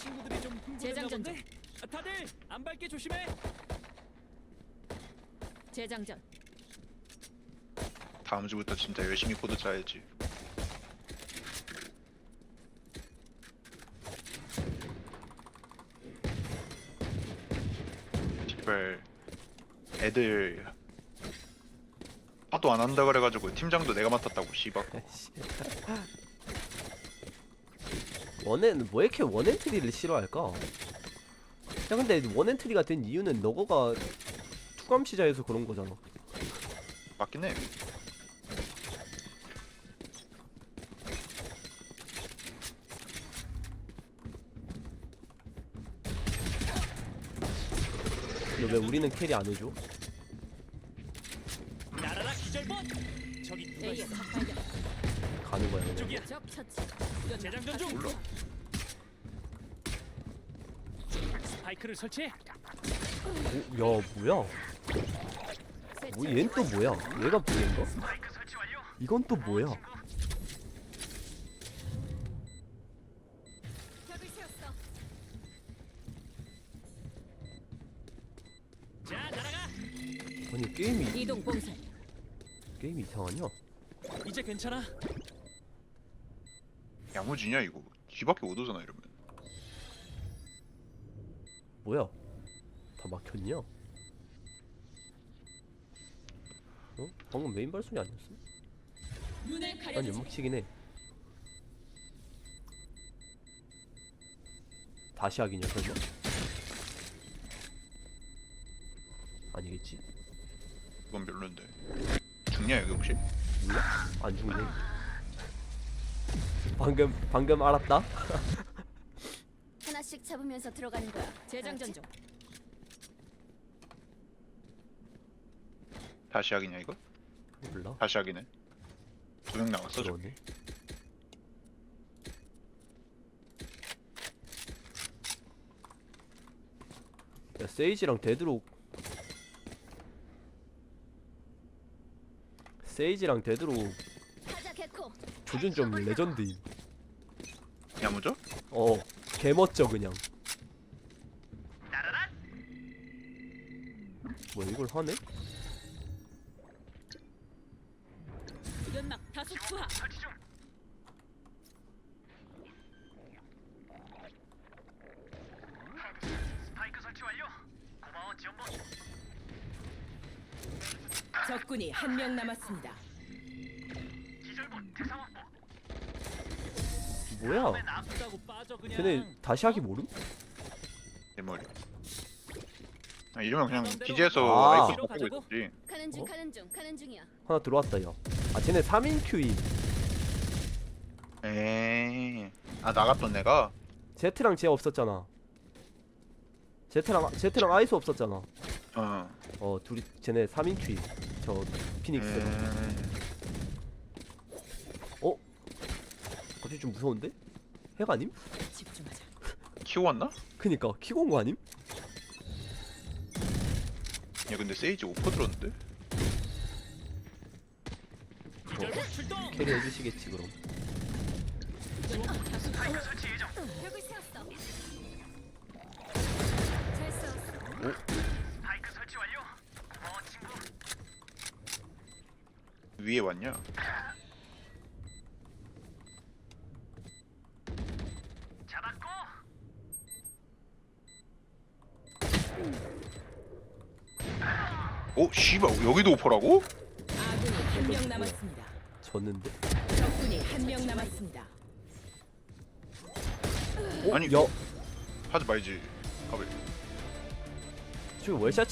친구들이 좀 흥분했나 재장전 본데? 아, 다들 안 밟게 조심해. 재장전. 다음 주부터 진짜 열심히 코드 짜야지. 제발 애들 하도 안 한다 그래가지고 팀장도 내가 맡았다고 씨발. 원엔 왜 이렇게 원엔트리를 싫어할까? 야 근데 원엔트리가 된 이유는 너거가 투감 시자에서 그런 거잖아. 맞긴 해. 근데 왜 우리는 캐리 안 해줘? 날아라 기절봇. 저기 누가 A의 있어? 발견. 가는 거야 그냥. 저기야. 적 처치. 재장전 중. 스파이크를 설치해. 오, 야 뭐야? 뭐 얘는 또 뭐야? 얘가 뭐인가? 이건 또 뭐야? 자 날아가. 아니 게임이 이동 봉쇄. 게임이 이상하냐? 이제 괜찮아. 야무지냐 이거. 뒤밖에 못 오잖아 이러면. 뭐야? 다 막혔냐? 어? 방금 메인 발소리 아니었어? 눈을 가려주지. 연막치긴 해. 다시 하기냐 설마? 아니겠지? 그건 별론데. 죽냐 여기 혹시? 몰라? 안 죽네. 방금 방금 알았다. 하나씩 잡으면서 들어가는 거야. 재장전 중. 다시 하기냐 이거? 몰라. 다시 하기네. 두 명 남았어 저. 그러네. 야 세이지랑 데드로 세이지랑 데드로 가자 개코. 조준 좀 레전드임. 야무져? 어 개멋져 그냥. 뭐 이걸 하네? 연막 다수 투하. 적군이 한 명 남았습니다. 쟤네 다시 하기 모름? 내 머리. 아, 이러면 그냥 대로 기지에서 아. 아이콘 바꾸고 가자고? 있지. 가는 중 어? 가는 중 가는 중이야. 하나 들어왔다 야. 아 쟤네 3인 큐임. 에이. 아 나갔던 애가. 제트랑 쟤 없었잖아. 제트랑 제트랑 아이스 없었잖아. 어. 어 둘이 쟤네 3인 큐임. 저 피닉스. 음. 어? 갑자기 좀 무서운데? 핵 아님? 집중하자. 키고 왔나? 그니까 키고 온 거 아님? 야 근데 세이지 오퍼 들었는데? 캐리 해주시겠지 그럼. 다수 투하. 벽을 세웠어. 잘 세웠어. 위에 왔냐? 오 씨발 여기도 오퍼라고? 아군이 한 명 남았습니다. 졌는데? 적군이 한 명 남았습니다. 어? 아니, 야 하지 말지. 아 왜? 지금 월샷.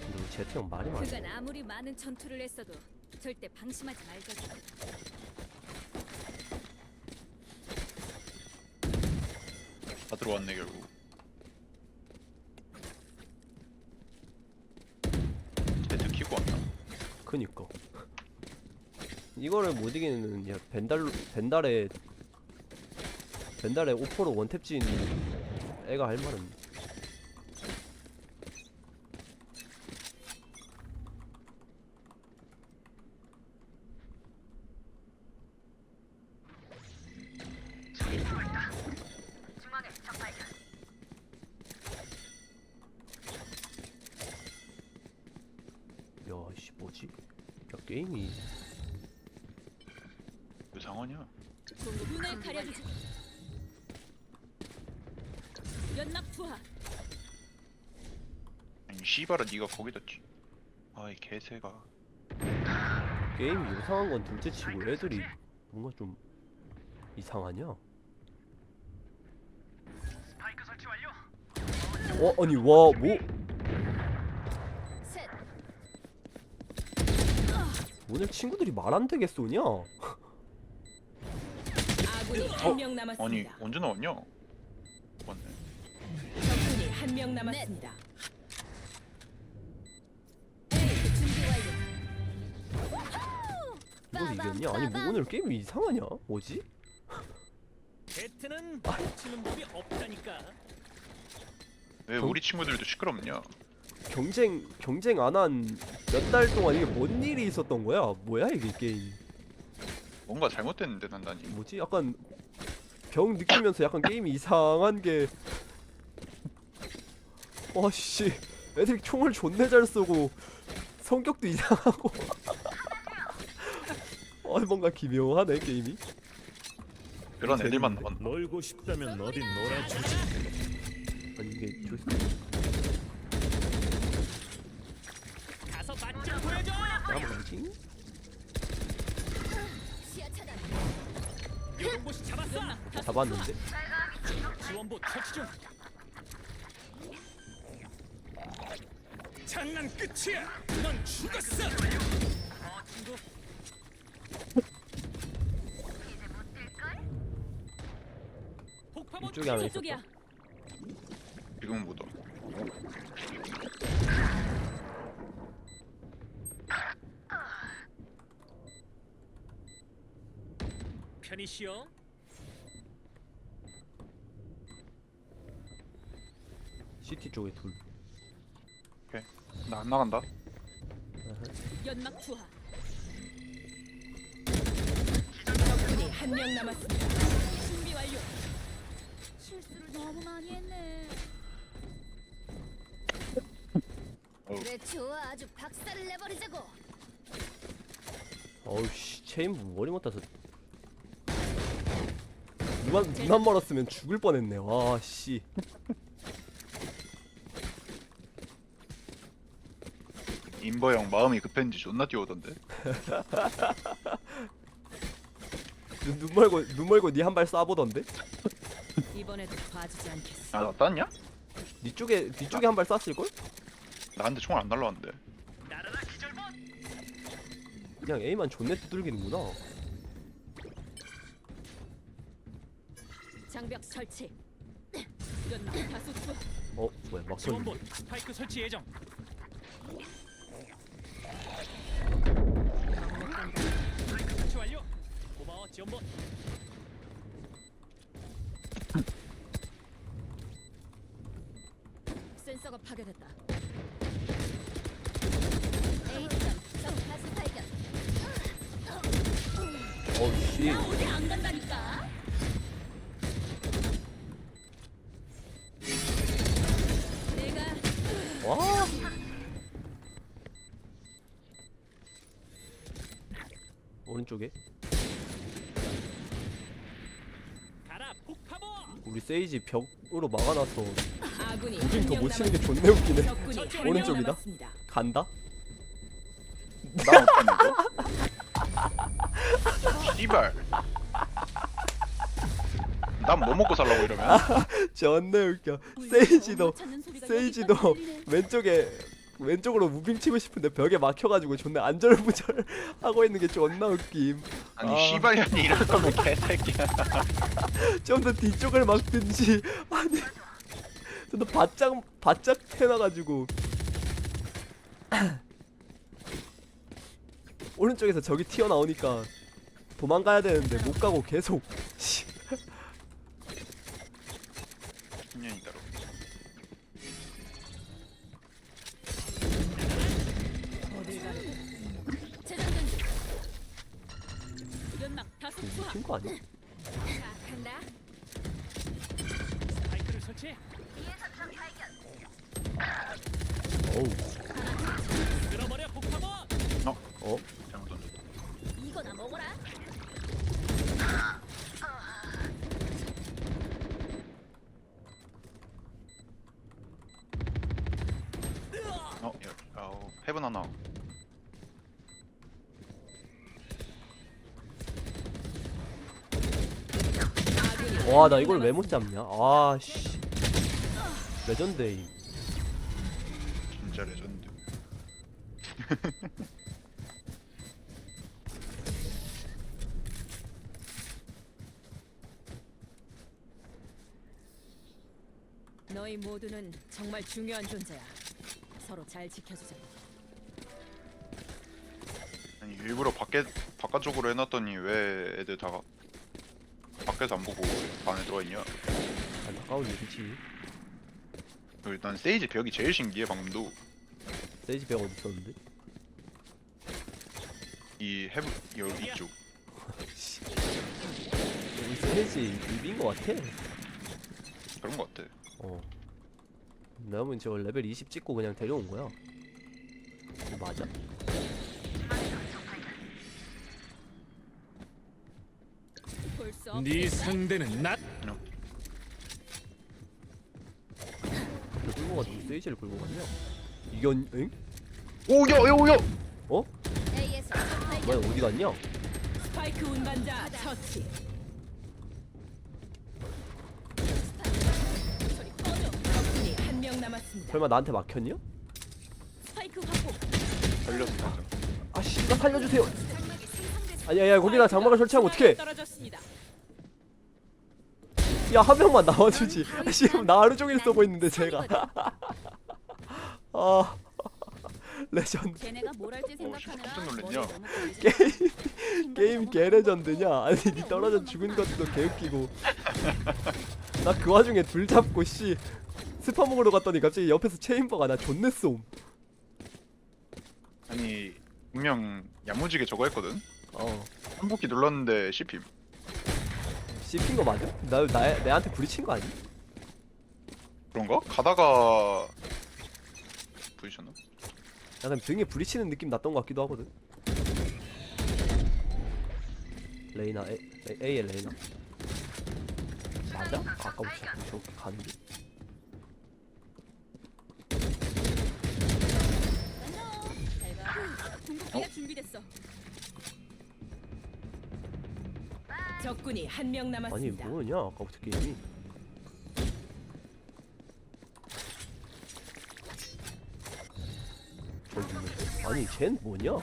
근데 우리 제트 형 말이 많아. 그간 아무리 많은 전투를 했어도 절대 방심하지 말자 다 들어왔네 결국. 제트 키고 왔나? 그니까. 이거를 못 이기는 야 벤달 벤달에 벤달에 오퍼로 원탭 진 애가 할 말은 야씨 뭐지? 야 게임이 왜 상하냐? 눈을 가려주지. 연락 투하. 아니 씨발아 네가 거기다 쥐. 아이 개새가. 게임이 이상한 건 둘째치고 애들이 뭔가 좀 이상하냐? 어 아니 와 뭐? 셋. 오늘 친구들이 말 안 되게 쏘냐? 아군이 한 명 아니 남았습니다. 언제 나왔냐? 맞네. 적군이 한 명 남았습니다. 완료. 이걸 이겼냐? 아니 뭐 오늘 게임이 이상하냐? 뭐지? 배트는 치는 법이 없다니까. 왜 경- 우리 친구들도 시끄럽냐? 경쟁 경쟁 안 한 몇 달 동안 이게 뭔 일이 있었던 거야? 뭐야 이게 게임? 뭔가 잘못됐는데 난단이. 뭐지? 약간 병 느끼면서 약간 게임이 이상한 게 어씨 애들이 총을 존내 잘 쏘고 성격도 이상하고 어 뭔가 기묘하네 게임이 그런 애들만 남았나? 놀고 싶다면 어디 놀아주지. 아니 이게 조스 가서 맛좀 보여줘. 뭐지? 시야 잡았는데 지원부 처치 중. 장난 끝이야. 넌 죽었어. 어, 친구. 이쪽에 하나 이쪽이야. 지금은 못 와. 편히 쉬어. 시티 쪽에 둘 나 안 나간다. 연막 투하. 적군이 한 명 남았습니다. 준비 완료. 실수를 너무 많이 했네. 그래 좋아 아주 박살을 내버리자고. 어우씨 체인부 머리 못 따서 눈만, 눈만 멀었으면 죽을 뻔했네 와 씨 임버 형 마음이 급했는지 존나 뛰어오던데. 눈, 눈 멀고 눈 멀고 니 한 발 쏴보던데? 이번에도 봐주지 않겠어. 아 나 땄냐? 니 쪽에 니 쪽에 한 발 쐈을 걸? 나한테 총알 안 날라왔는데. 그냥 A만 존내 두들기는구나 장벽 설치. 다수. 어 뭐야 막 지원부 쏘는데 스파이크 설치 예정. 스파이크 설치 완료. 고마워 지원부. 센서가 파괴됐다. 발견. 어우 씨 나 어디 안 간다니까. 세이지 벽으로 막아놔서 아군이 우린 한더명못 치는 게. 존내 웃기네 오른쪽이다? 간다? 나 거? 씨발. 난 뭐 먹고 살라고 이러면? 존내 웃겨 세이지도 소리가 세이지도. 왼쪽에 왼쪽으로 무빙 치고 싶은데 벽에 막혀가지고 존나 안절부절 하고 있는 게 존나 웃김 아니 아. 씨발년이 이럴 거면 개새끼야. 좀 더 뒤쪽을 막든지 아니 좀 더 바짝 바짝 해놔가지고 오른쪽에서 저기 튀어나오니까 도망가야 되는데 못 가고 계속 씨. 10년이 따 거 아니야? 자 간다. 스파이크를 설치. 어우 끌어버려 폭파보. 어? 잘못 던졌다. 이거나 먹어라. 어, 야, 어, 헤븐 하나. 아군이 와 나 이걸 왜 못. 잡냐 아씨 레전드임 진짜 레전드. 너희 모두는 정말 중요한 존재야. 서로 잘 지켜주자. 아니 일부러 밖에 바깥쪽으로 해놨더니 왜 애들 다 밖에서 안 보고 안에 들어와 있냐? 안타까운 일이지 일단 세이지 벽이 제일 신기해 방금도 세이지 벽 어디 있었는데? 이 헤븐 여기 이쪽. 여기 세이지 입인 것 같아 그런 거 같아. 어 보면 저 레벨 20 찍고 그냥 데려온 거야 이거 맞아? 볼수 없. 네 상대는 나. 저 끌고 가도 세이지를 끌고 갔냐? 이건 응? 오야 오야. 어? 뭐야 어디 갔냐? 스파이크 운반자 처치. 소리 꺼져. 적군이 한 명 남았습니다. 설마 나한테 막혔냐? 스파이크 확보. 살렸어. 아씨 나 살려주세요. 아니야 야 거기다 장막을 설치하면 어떡해. 야한 명만 나와주지 아씨 나 하루 종일 쏘고 있는데 제가 아 레전드 걔네가 뭘 할지 어, 씨, 생각하느라 깜짝 놀랐냐? 머리 너무 걸리지. 게임 개레전드냐? 아니 니 떨어져 죽은 것도 개웃기고 나 그 와중에 둘 잡고 씨 스파 먹으러 갔더니 갑자기 옆에서 체인버가 나 존내 쏨 아니 분명 야무지게 저거 했거든. 어 한복기 눌렀는데 씹힘. 씹힌 거 맞아? 나, 나 내한테 부딪힌 거 아니? 그런가? 가다가 부딪혔나? 약간 등에 부딪히는 느낌 났던 것 같기도 하거든 레이나 A, A, A의 레이나 맞아? 아까부터 저렇게 가는데 잘 가. 궁극기가 준비됐어. 적군이 한 명 아니 남았습니다. 뭐냐 아까부터 게임이 저기 있네. 아니 쟨 뭐냐?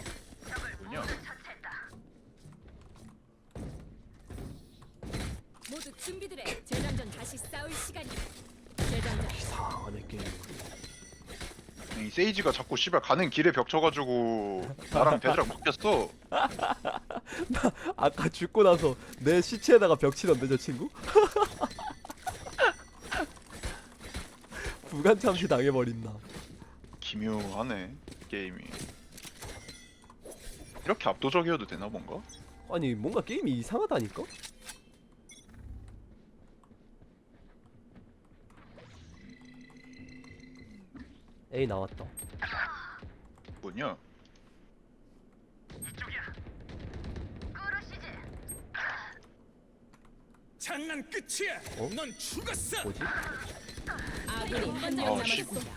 모두 준비들해. 재장전 다시 싸울 시간이야. 재장전. 이상하네 게임 이 세이지가 자꾸 씨발 가는 길에 벽 쳐가지고 나랑 배드랑 바뀌었어. 아까 죽고 나서 내 시체에다가 벽 치던데 저 친구? 부간 참시 당해버린다 기묘하네 게임이. 이렇게 압도적이어도 되나 뭔가? 아니 뭔가 게임이 이상하다니까? A 나왔다 뭐냐? 난 끝이야. 어? 넌 죽었어. 뭐지? 아군이 한명 아, 씨. 남았습니다.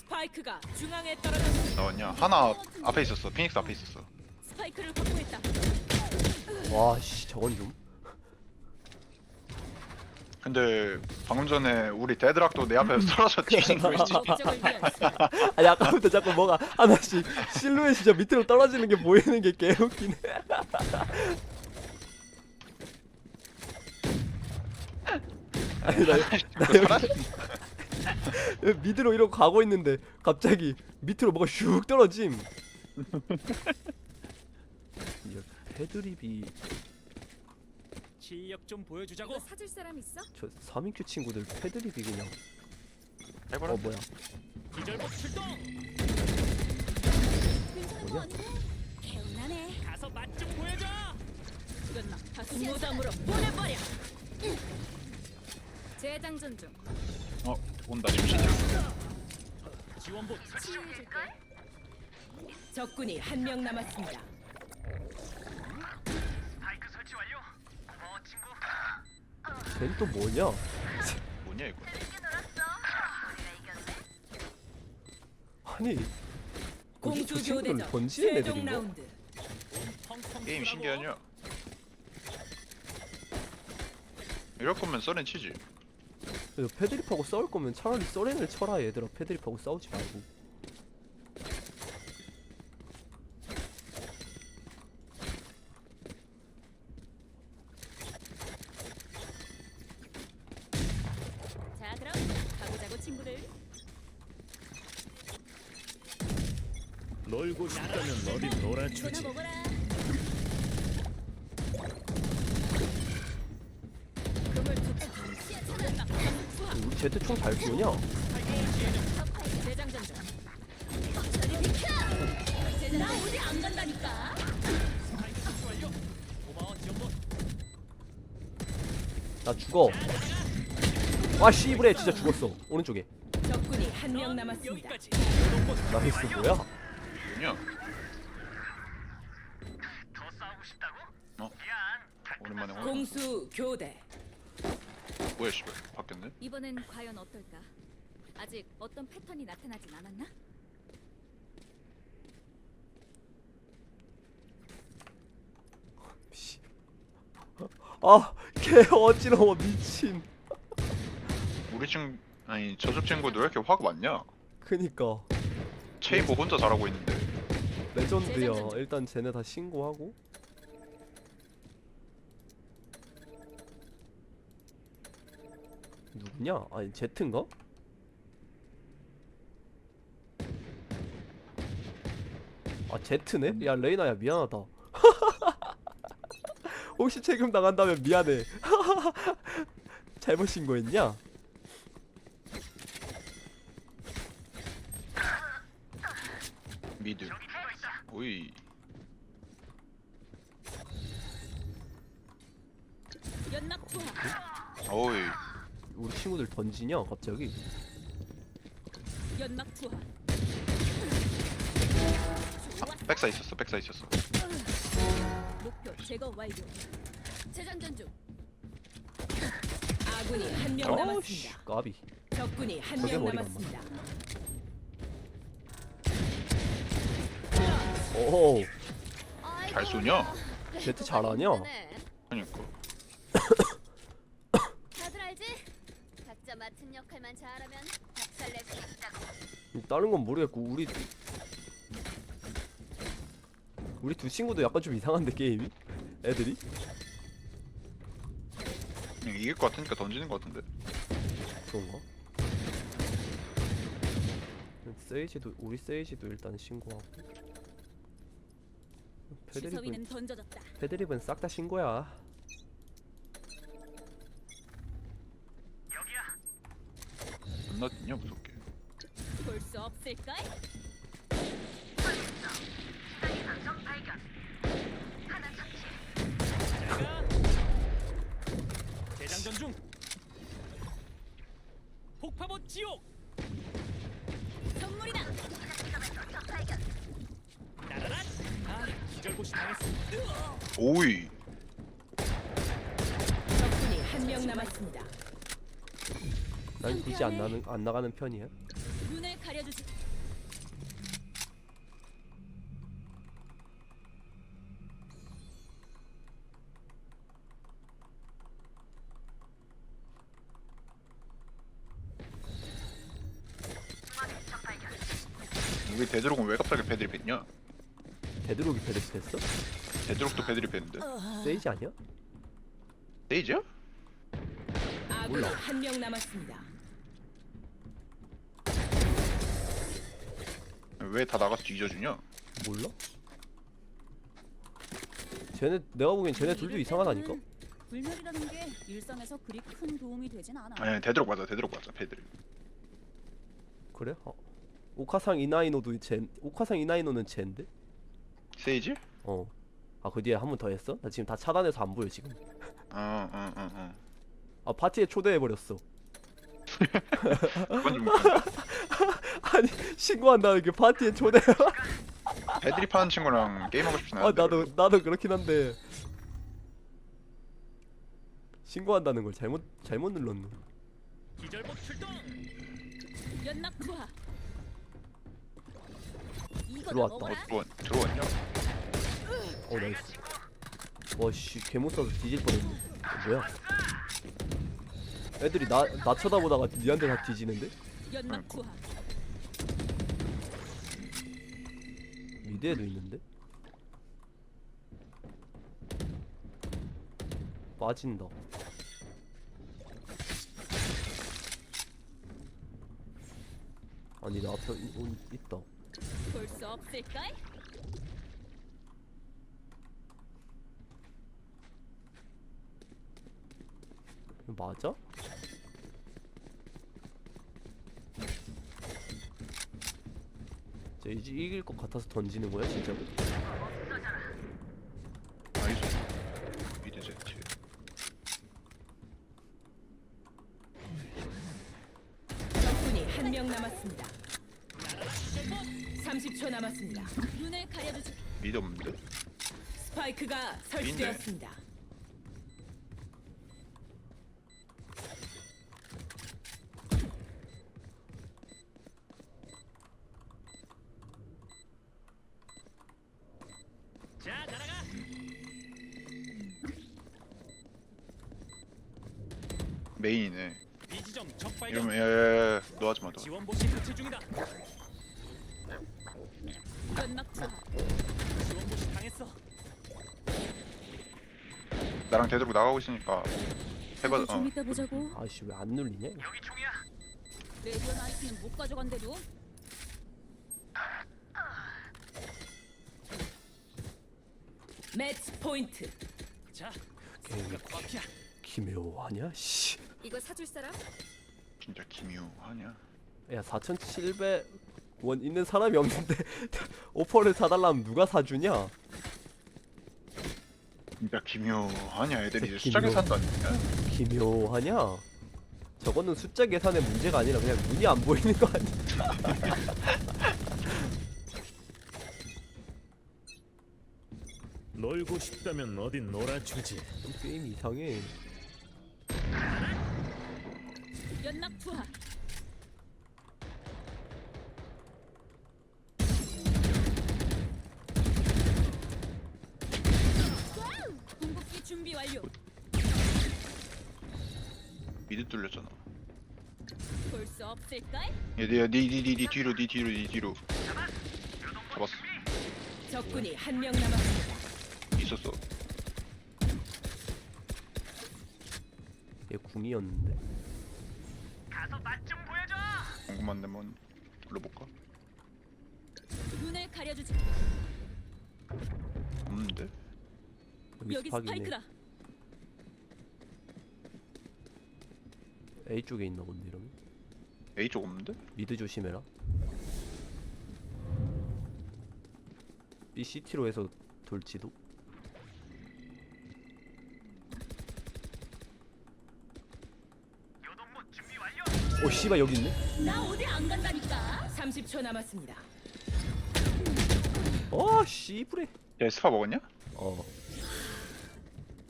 스파이크가 중앙에 떨어졌습니다. 나왔냐? 하나 앞에 있었어. 피닉스 앞에 있었어. 스파이크를 확보했다. 와씨 저건 좀 근데 방금 전에 우리 데드락도 내 앞에서 떨어져 뛰는 거 있지? 목적을 위한 아니 아까부터 자꾸 뭐가 하나씩 실루엣이 저 밑으로 떨어지는 게 보이는 게 개웃기네 아니 나, 나 여기 미드로 이러고 가고 있는데 갑자기 밑으로 뭐가 슉 떨어짐 이제 패드립이 실력 좀 보여주자고. 사줄 사람 있어? 저 3인큐 친구들 패드립이 그냥 해봐라. 어 뭐야 기절복 출동. 뭐냐? 개운하네. 가서 맛 좀 보여줘. 죽였나? 다시 무덤으로 보내버려. 재장전 중. 어 온다. 지원복 치유해줄게. 적군이 한 명 남았습니다. 걘또 뭐냐? 뭐냐 이거 아니 저 친구들 교대전 던지는 최종 애들인가? 라운드. 게임 신기하냐 이럴 거면 써렌 치지 그래서 패드립하고 싸울 거면 차라리 써렌을 쳐라 얘들아 패드립하고 싸우지 말고 자 그럼 가보자고 친구들. 놀고 싶다면 어디 놀아주지. 먹어라. 그걸 투척. 우리 제트 총잘 쏘냐? 나 어디 안 간다니까. 나 죽어 아 씨브레 진짜 죽었어 오른쪽에 적군이 한 명 남았습니다. 나이스 뭐야? 뭐냐 어? 오랜만에 화 공수 교대. 뭐야 씨발 바뀌었네 이번엔 과연 어떨까? 아직 어떤 패턴이 나타나진 않았나? 씨. 아개 어지러워 미친 우리 친 아니 저쪽 친구도 왜 이렇게 화가 많냐 그니까 체인보 혼자 잘하고 있는데 레전드야. 일단 쟤네 다 신고하고 누구냐? 아니 제트인가? 아 제트네? 야 레이나야 미안하다 혹시 책임 당한다면 미안해 잘못 신고했냐? 미드 오이 연막 투하. 오이 친구들 던지냐 갑자기 연막 투하. 아, 백사 있었어 백사 있었어 목표 제거 완료. 재장전 중. 아군이 한 명 어우씨 남았습니다. 까비 적군이 한 저게 명 머리가 안 남았습니다. 오호 잘 쏘냐? 제트 잘하냐? 그러니까 다들 알지? 각자 맡은 역할만 잘하면 박살낼 수 있 다른 건 모르겠고 우리 우리 두 친구도 약간 좀 이상한데 게임이? 애들이? 그냥 이길 것 같으니까 던지는 것 같은데. 그런가? 세이지도 우리 세이지도 일단 신고하고. 패드립은 던져졌다. 패드립은 싹 다 신고야. 겁나 뛰냐 무섭게 없을까? 재장전 중. 폭파봇 지옥. 선물이다. 나라라. 아 기절고시 당했어. 오이 적군이 한 명 남았습니다. 난 굳이 안 나는 안 나가는 편이야 눈을 가려주지. 우리 데드록은 왜 갑자기 패드립 했냐 데드록이 패드립 했어? 데드록도 패드립 했는데 세이지 아니야? 데이지야? 아군이 한명 남았습니다. 왜 다 나가서 뒤져주냐 몰라? 쟤네 내가 보기엔 쟤네 둘도 이상하다니까 불멸이라는 게 일상에서 그리 큰 도움이 되진 않아. 아니 데드록 맞아 데드록 맞아 패드립 그래? 어. 오카상 이나이노도 쟤 오카상 이나이노는 쟤인데? 세이지? 어. 아 그 뒤에 한 번 더 했어? 나 지금 다 차단해서 안 보여 지금. 어 어 어 어 아 파티에 초대해 버렸어. 그건 좀 아니 신고한다는 게 파티에 초대. 애드립 하는 친구랑 게임하고 싶진 아 않은데 나도 나도 그렇긴 한데 신고한다는 걸 잘못 잘못 눌렀노. 기절복 출동. 연막 투하. 이거 들어왔다. 어, 먹어라. 들어왔, 들어왔냐? 어 나이스. 와씨 개못 써서 뒤질 뻔했네. 어, 뭐야? 애들이 나 나 쳐다보다가 니한테 다 뒤지는데? 연막 투하. 미드에도 있는데? 빠진다. 아니 나 앞에 이- 온- 있다. 볼수 없을까? 맞아? 쟤 이제 이길 것 같아서 던지는 거야 진짜? 나이스 미드 제트 적군이 한 명 남았습니다. 30초 남았습니다. 눈을 가려주지. 미드 없는데? 스파이크가 설치되었습니다. 메인이네 이 지점 적 발견. 이러면 야야야 너 하지마 너 지원 보시 배치 중이다. 연막 투하. 지원 보시 당했어. 나랑 대들고 나가고 있으니까 해봐 좀 어 이따 보자고. 아씨 왜 안 눌리냐? 레디오 나이트는 못 가져간대도. 매치 포인트. 자, 게임 생각 앞이야. 기묘하냐? 씨. 이거 사줄 사람? 진짜 기묘하냐 야 4,700원 있는 사람이 없는데 오퍼를 사달라면 누가 사주냐? 진짜 기묘하냐 애들이 이제 진짜 수작에 기묘. 산다니까 기묘하냐? 저거는 숫자 계산의 문제가 아니라 그냥 눈이 안 보이는 거 아니야? 놀고 싶다면 어딘 놀아주지. 게임 이상해. 연막 투하. 궁극기 준비 완료. 미드 뚫렸잖아 볼 수 없을까? 야니니니 뒤로 니 뒤로 니 뒤로 잡았어 적군이 한 명 남았습니다. 있었어 얘 궁이었는데. 궁금한데 뭐 불러볼까? 눈을 가려주지. 없는데? 여기, 스파기네. 스파이크다. A 쪽에 있나 본데 이러면. A 쪽 없는데? 미드 조심해라. B CT로 해서 돌지도. 오 씨발 여기 있네. 나 어디 안 간다니까. 30초 남았습니다. 어 씨부레. 야 스파 먹었냐? 어.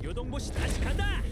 요동보시 다시 간다.